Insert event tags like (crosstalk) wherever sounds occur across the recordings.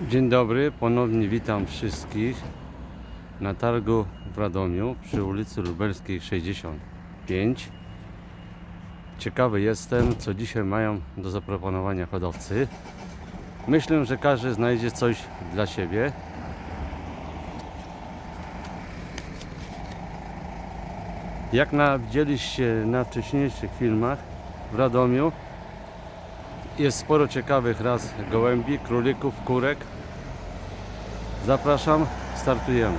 Dzień dobry, ponownie witam wszystkich na targu w Radomiu przy ulicy Lubelskiej 65. Ciekawy jestem, co dzisiaj mają do zaproponowania hodowcy. Myślę, że każdy znajdzie coś dla siebie. Jak na, widzieliście na wcześniejszych filmach w Radomiu, jest sporo ciekawych ras gołębi, królików, kurek. Zapraszam, startujemy.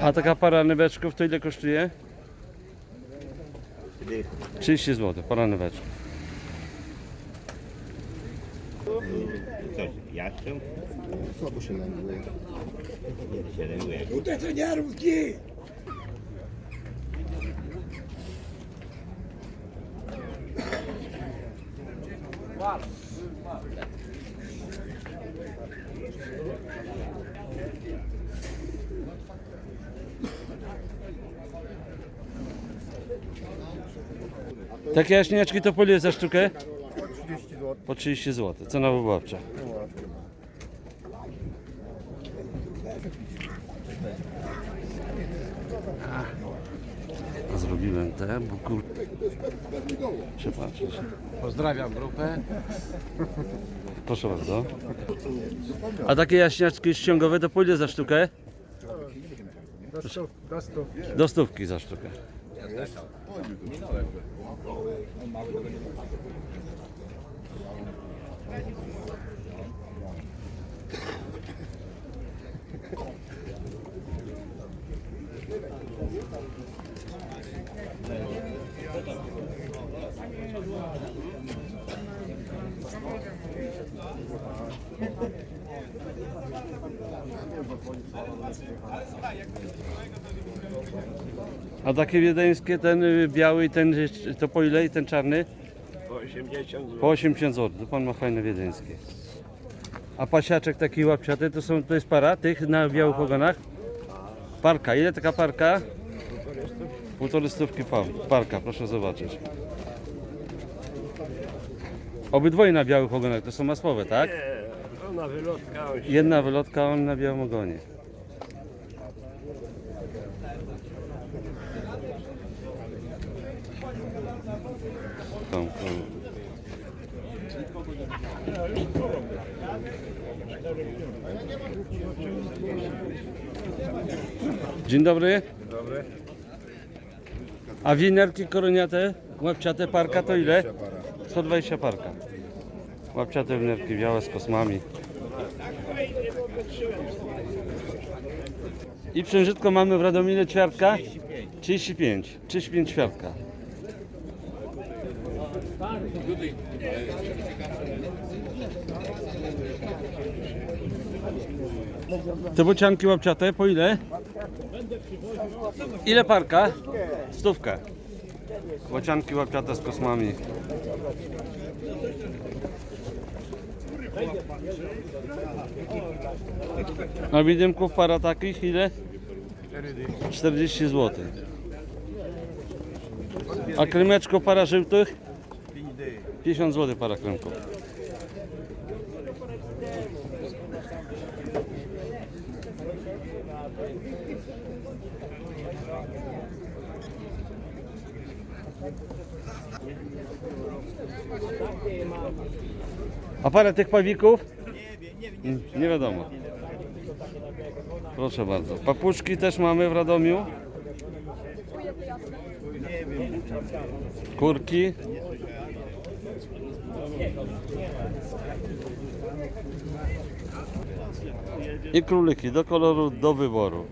A taka para nyweczków to ile kosztuje? 30 zł, para nyweczków. Jastrząb? Słabo się lęguje. Kiedy się lęguje? Tutaj to nie ruski! Takie jaśniaczki to po ile za sztukę? 30 zł. Po 30 zł. Cena wywoławcza. A Zrobiłem te, bo kur... Przepatrzeć. Pozdrawiam grupę. Proszę bardzo. A takie jaśniaczki ściągowe to ile za sztukę? Do stów, do stów. Do stówki za sztukę. A takie wiedeńskie, ten y, biały ten y, to po ile i ten czarny? Po 80 zł. Po 80 zł. To pan ma fajne wiedeńskie. A pasiaczek taki łapciaty to są to jest para tych na białych ogonach? Parka. Ile taka parka? Półtorej stówki pa- parka, proszę zobaczyć. Obydwoje na białych ogonach to są masłowe, tak? Nie, ona wylotka, on się... Jedna wylotka, on na białym ogonie. Tam, tam. Dzień dobry. Dobry. A winerki koroniate, łapciate parka to ile? 120 parka. Łapciate winerki białe z kosmami. I przężytko mamy w Radominie ćwiartka? 35. 35 ćwiartka. Te bocianki łapciate po ile? Ile parka? Stówkę. Bocianki łapciate z kosmami. A widymków para takich ile? 40 zł. A krymeczko para żółtych? 50 zł para krymków. A parę tych pawików? Nie wiadomo. Proszę bardzo. Papuszki też mamy w Radomiu. Kurki. I króliki do koloru, do wyboru.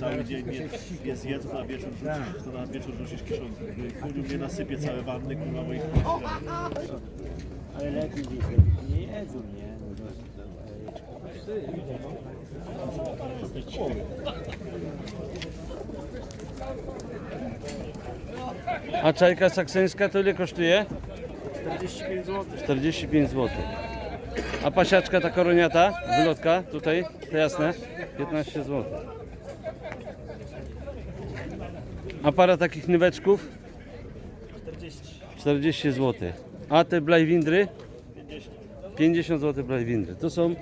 Cały dzień nie, nie zjedz, na wieczór rzucisz, to na wieczór rzucisz kiszonkę. Kuniu mnie nasypie całe wanny, kurwa moich Ale lepiej nie jedzą, nie? A czajka saksyjska to ile kosztuje? 45 zł. 45 zł. A pasiaczka ta koroniata, wylotka tutaj, to jasne, 15 zł. A para takich nyweczków? 40. 40 zł. A te blajwindry? 50 zł blajwindry. To są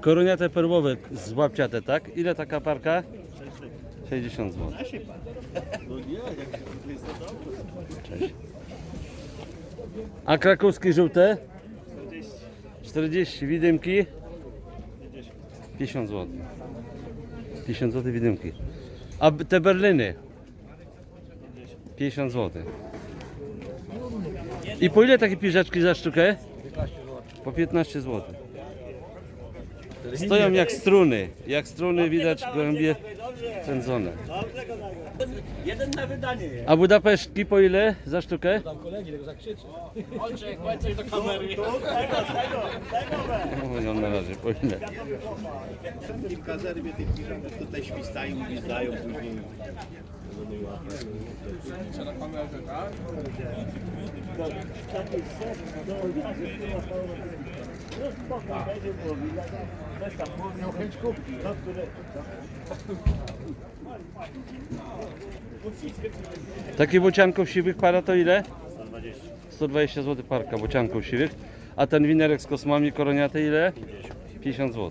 koroniate perłowe z łapciate, tak? Ile taka parka? 60 zł. No. Cześć. A krakowskie żółte? 40. 40 widymki? 50 zł. 50 zł widymki. A te berliny? 50 zł. I po ile takie piżaczki za sztukę? Po 15 zł. Stoją jak struny. Jak struny widać gołębie cędzone. Jeden na wydanie jest. A budapesztki po ile za sztukę? Tam kolegi tego zakrzyczy. Olczek, powiedz coś do kamery. No, na razie po ile. W kazermie tych piżamów tutaj świstają, gwizdają później. Takie bocianków siwych para to ile? 120. 120 zł parka bocianków siwych. A ten winerek z kosmami koroniaty ile? 50 zł.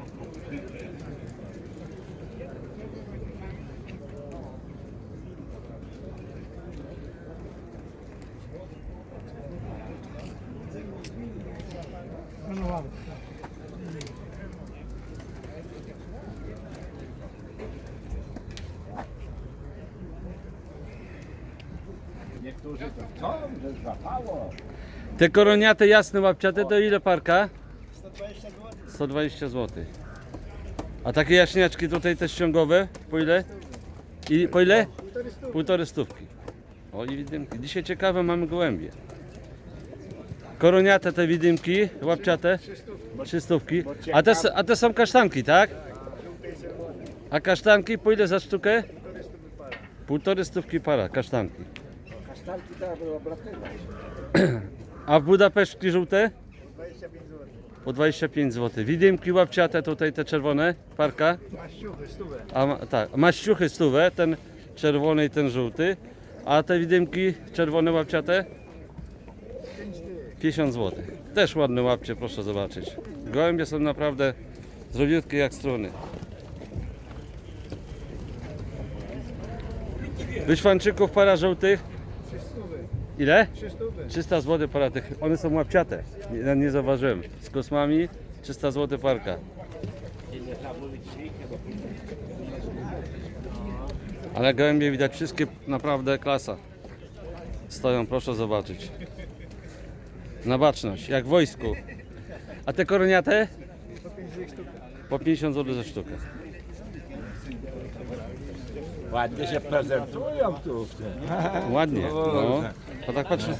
co? Że złapało. Te koroniate jasne łapciate to ile parka? 120 zł. 120 zł. A takie jaśniaczki tutaj te ściągowe po ile? I po ile? Półtorej stówki. O i widymki. Dzisiaj ciekawe mamy gołębie. Koroniate te widymki, łapciate? Trzy stówki. A te, a te są kasztanki, tak? A kasztanki po ile za sztukę? Półtorej stówki para, kasztanki. A w Budapesztki żółte? Po 25 zł. Widymki łapciate tutaj te czerwone, parka. Maściuchy, stówę. A ma, tak, maściuchy stówę, ten czerwony i ten żółty. A te widymki czerwone łapciate? 50 zł. Też ładne łapcie, proszę zobaczyć. Gołębie są naprawdę zdrowiutkie jak struny. Wyszwanczyków para żółtych. Ile? 300 zł para tych. One są łapciate. Nie, nie zauważyłem. Z kosmami 300 zł parka. Ale gołębie widać wszystkie naprawdę klasa. Stoją, proszę zobaczyć. Na baczność, jak w wojsku. A te koroniate? Po 50 zł za sztukę. Ładnie się prezentują tu. (laughs) Ładnie. No. A tak patrzę.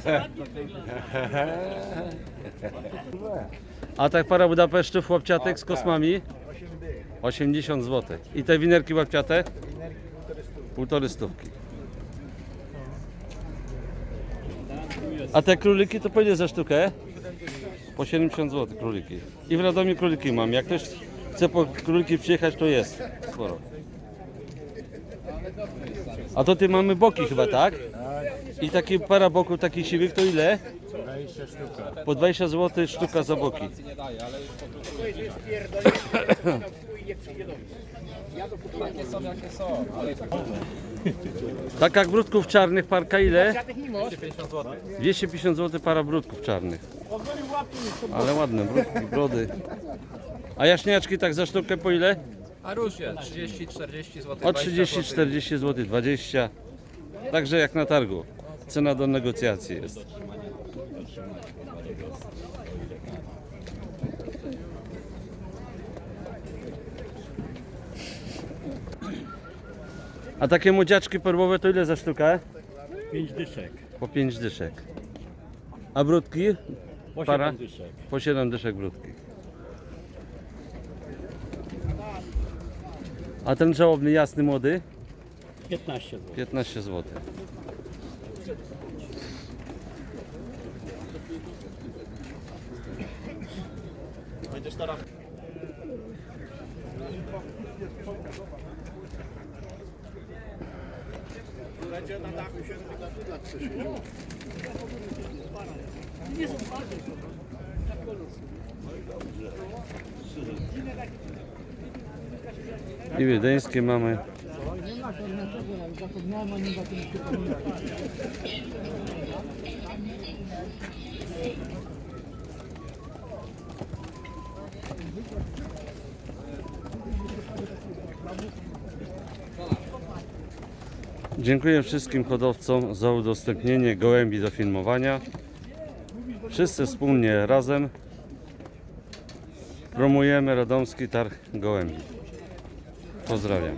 A tak para Budapesztów łapciatek z kosmami? 80 zł. I te winerki łapciate? Półtory stówki. A te króliki to po ile za sztukę? Po 70 zł króliki. I w Radomiu króliki mam. Jak ktoś chce po króliki przyjechać, to jest sporo. A to ty mamy boki chyba, tak? I takie para boków takich siwych to ile? 20 sztuka. Po 20 zł sztuka za boki. (clears throat) Tak jak brudków czarnych parka ile? 250 zł para brudków czarnych. Ale ładne brudki, brody. A jaśniaczki tak za sztukę po ile? A różnie, 30-40 zł. Od 30-40 zł, 20. Także jak na targu. Cena do negocjacji jest. A takie młodziaczki perłowe to ile za sztukę? 5 dyszek. Po 5 dyszek. A brudki? Po Para? 7 dyszek. Po 7 dyszek brudki. A ten żałobny jasny młody? 15 zł. 15 zł. Będziesz teraz... Będzie na dachu się dla Krzysiu. I wiedeńskie mamy. Dziękuję wszystkim hodowcom za udostępnienie gołębi do filmowania. Wszyscy wspólnie razem promujemy Radomski Targ Gołębi. Pozdrawiam.